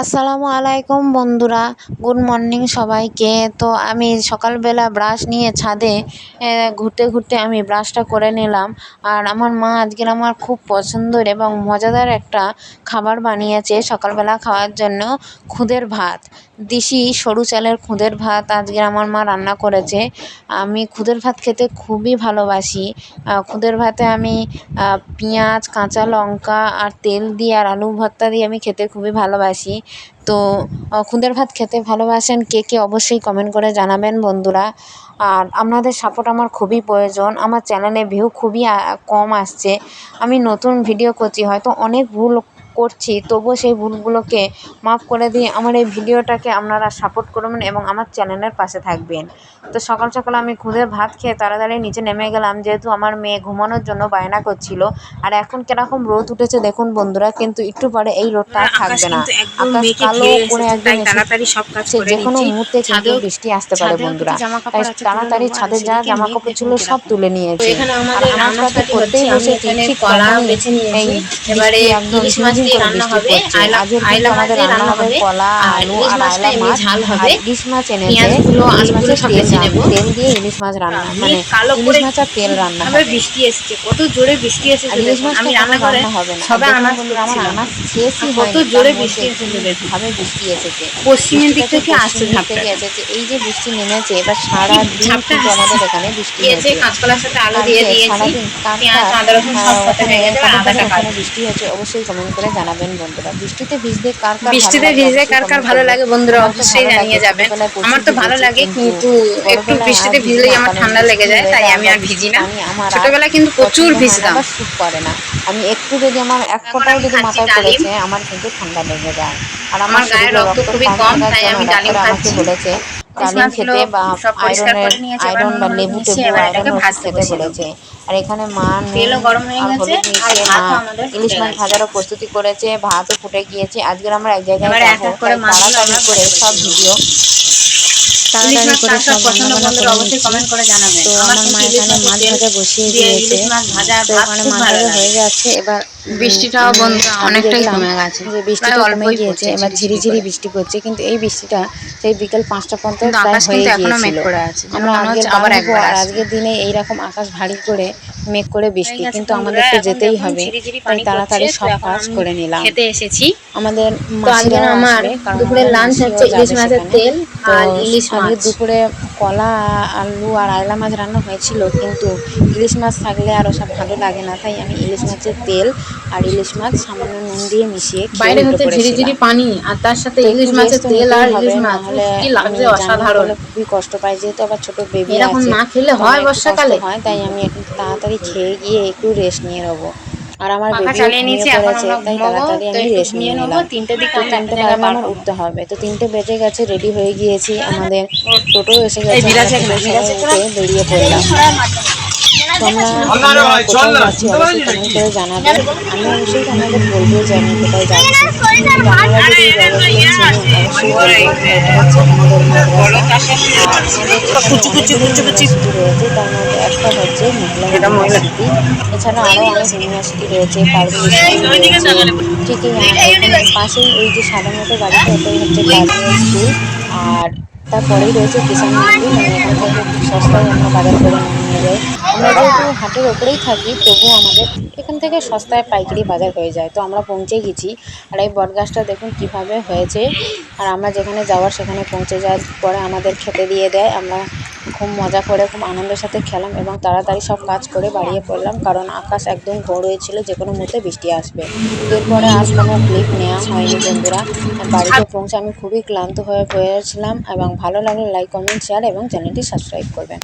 আসসালামু আলাইকুম বন্ধুরা, গুড মর্নিং সবাইকে। তো আমি সকালবেলা ব্রাশ নিয়ে ছাদে ঘুরতে ঘুরতে আমি ব্রাশটা করে নিলাম। আর আমার মা আজকের আমার খুব পছন্দের এবং মজাদার একটা খাবার বানিয়েছে সকালবেলা খাওয়ার জন্য, খুদের ভাত। দেশি সরু চালের খুদের ভাত আজকে আমার মা রান্না করেছে। আমি খুদের ভাত খেতে খুবই ভালোবাসি। খুদের ভাতে আমি পেঁয়াজ, কাঁচা লঙ্কা আর তেল দিয়ে আর আলু ভর্তা দিয়ে আমি খেতে খুবই ভালোবাসি। তো খুদের ভাত খেতে ভালোবাসেন, কে কে অবশ্যই কমেন্ট করে জানাবেন বন্ধুরা। আর আপনাদের সাপোর্ট আমার খুবই প্রয়োজন। আমার চ্যানেলে ভিউ খুবই কম আসছে। আমি নতুন ভিডিও করছি, হয়তো অনেক ভুল করছি তবুও সেই ভুলগুলোকে মাফ করে দিয়ে আমার এই ভিডিওটাকে আপনারা সাপোর্ট করবেন এবং আমার চ্যানেলের পাশে থাকবেন। তো সকাল সকাল আমি খুদে ভাত খেয়ে তাড়াতাড়ি নিচে নেমে গেলাম যেহেতু আমার মেয়ে ঘুমানোর জন্য বায়না করছিল। আর এখন কীরকম রোদ উঠেছে দেখুন বন্ধুরা কিন্তু একটু পরে এই রোদটা আর থাকবে না। আকাশ কালো করে একদম তাড়াতাড়ি সব কাজ যে কোনো মুহূর্তে কিন্তু বৃষ্টি আসতে পারে বন্ধুরা। তাই তাড়াতাড়ি ছাদের যা জামা কাপড় ছিল সব তুলে নিয়েছে। আমার সাথে করতেই ঠিক কলা বেছে নিয়েছি। এবারে একদম দিয়ে রান্না বৃষ্টি হবে, মাছ দিয়ে রান্না রান্না হবে কলা আর ইলিশ মাছটা এমনি মাছ ঝাল হবে। ইলিশ মাছ এনেছে পেঁয়াজগুলো, আলুগুলো সব বেছে রান্না তেল দিয়ে ইলিশ মাছ রান্না মানে কালো ইলিশ মাছ আর তেল রান্না হবে। বৃষ্টি এসেছে কত জোরে বৃষ্টি এসেছে ইলিশ আমি রান্না করে হবে না। সবে আনাজ আমার আনাজ শেষই কত জোরে বৃষ্টি এসেছে ভাবে বৃষ্টি এসেছে। পশ্চিমের দিক থেকে আসছে দিক থেকে এসেছে। এই যে বৃষ্টি নেমেছে এবার সারা দিন কিন্তু আমাদের এখানে বৃষ্টি হয়েছে। কাঁচকলার সাথে আলু দিয়ে দিয়েছি আদা রসুন সব সাথে হয়ে গেছে আদাটা বৃষ্টি হচ্ছে অবশ্যই কমেন্ট করে জানাবেন বন্ধুরা। বৃষ্টিতে ভিজতে কার কার বৃষ্টিতে ভালো লাগে? ভিজে অবশ্যই কার কার ভালো লাগে বন্ধুরা? অবশ্যই জানিয়ে যাবেন। আমার তো ভালো লাগে কিন্তু একটু বৃষ্টিতে ভিজলেই আমার ঠান্ডা লেগে যায় তাই আমি আর ভিজি না। আমার ছোটবেলায় কিন্তু প্রচুর ভিজতাম। বা স্যুট করে না। আমি একটু যদি আমার এক ফোঁটাও যদি মাথায়। পড়েছে আমার কিন্তু ঠান্ডা লেগে যায়। আর আমার গায়ে রক্ত খুবই কম, তাই আমি ডালিম খাচ্ছি। বলেছে ডালিম খেতে বা আয়রনের আয়রন বা লেবু টেবু আয়রন খেতে বলেছে। আর এখানে মা তেলও গরম হয়ে গেছে, আর ভাত আমাদের ইলিশ মাছ। ভাজারও প্রস্তুতি করেছে ভাতও ফুটে গিয়েছে আজকে আমরা এক জায়গায় করে সব ভিডিও তাড়াতাড়ি করে কার কার সব পছন্দ রান্নাবান্না অবশ্যই কমেন্ট করে জানাবেন। তো আমার আমার মা এখানে মাছ ভাজা বসিয়ে দিয়েছে। তো ওখানে মাছ ভাজা হয়ে যাচ্ছে এবার বৃষ্টিটাও আমি অনেকটাই কমে গেছে। যে বৃষ্টিটা কমে গিয়েছে। এবার ঝিরিঝিরি বৃষ্টি কিন্তু এই বৃষ্টিটা সেই বিকেল পাঁচটা পর্যন্ত প্রায় হয়ে গিয়েছিল। আমরা আবার একবার আজকের দিনে এইরকম আকাশ ভারী করে মেঘ করে বৃষ্টি কিন্তু আমাদের তো যেতেই হবে। তাই তাড়াতাড়ি সব কাজ করে নিলাম। খেতে এসেছি। আমাদের তো আমার দুপুরের লাঞ্চ হচ্ছে ইলিশ মাছের তেল তো আর ইলিশ আজকে মাছ। দুপুরে কলা আলু আর আয়লা মাছ রান্না হয়েছিল কিন্তু ইলিশ মাছ থাকলে আর ওসব ভালো লাগে না তাই আমি ইলিশ মাছের তেল আর ইলিশ মাছ সামান্য নুন দিয়ে মিশিয়ে বাইরে ঝিরিঝিরি পড়েছিলাম পানি আর তার সাথে ইলিশ মাছের তেল আর ইলিশ মাছ। কি লাগছে অসাধারণ। খুবই কষ্ট পাই যেহেতু আবার ছোট বেবি এরকম না খেলে হয় বর্ষাকালে? হয় তাই আমি একটু তাড়াতাড়ি খেয়ে গিয়ে একটু রেস্ট নিয়ে নেব। আর আমার চালিয়ে নিয়েছি, এখন তাই তাড়াতাড়ি আমি রেস্ট নিয়ে নিলাম। তিনটের দিকে তো আমরা তিনটে উঠতে হবে। তো তিনটে বেজে গেছে রেডি হয়ে গিয়েছি। আমাদের টোটো এসে গেছে বেরিয়ে পড়লাম। তো আমরা আমরা কোথায় যাচ্ছি অবশ্যই কমেন্ট করে জানাবেন আমি অবশ্যই আপনাদের বলব যে আমি কোথায় যাচ্ছি যদি অবশ্যই রয়েছে তার মধ্যে একটা হচ্ছে মহিলা ইউনিভার্সিটি এছাড়া আরও অনেক ইউনিভার্সিটি রয়েছে ঠিক পাশেই এই যে সাদা মতো গাড়িটা ওটাই হচ্ছে স্কুল আর তারপরেই রয়েছে কিষান মন্দির মানে এখান থেকে খুব সস্তায় আমরা বাজার করে নিয়ে যাই। আমরা যেহেতু হাটের ওপরেই থাকি তবুও আমাদের এখান থেকে সস্তায় পাইকারি বাজার হয়ে যায়। তো আমরা পৌঁছে গেছি। আর এই বটগাছটা দেখুন কীভাবে হয়েছে। আর আমরা যেখানে যাওয়ার সেখানে পৌঁছে যাওয়ার পরে আমাদের খেতে দিয়ে দেয়। আমরা খুব মজা করে, খুব আনন্দের সাথে খেলাম এবং তাড়াতাড়ি সব কাজ করে বাড়িয়ে পড়লাম, কারণ আকাশ একদম ঘোর হয়েছিল, যে কোনো মুহূর্তে বৃষ্টি আসবে। এরপরে আর কোনো ক্লিপ নেওয়া হয়নি বন্ধুরা। বাড়িতে পৌঁছে আমি খুবই ক্লান্ত হয়ে পড়েছিলাম এবং ভালো লাগলে লাইক কমেন্ট শেয়ার এবং চ্যানেলটি সাবস্ক্রাইব করবেন।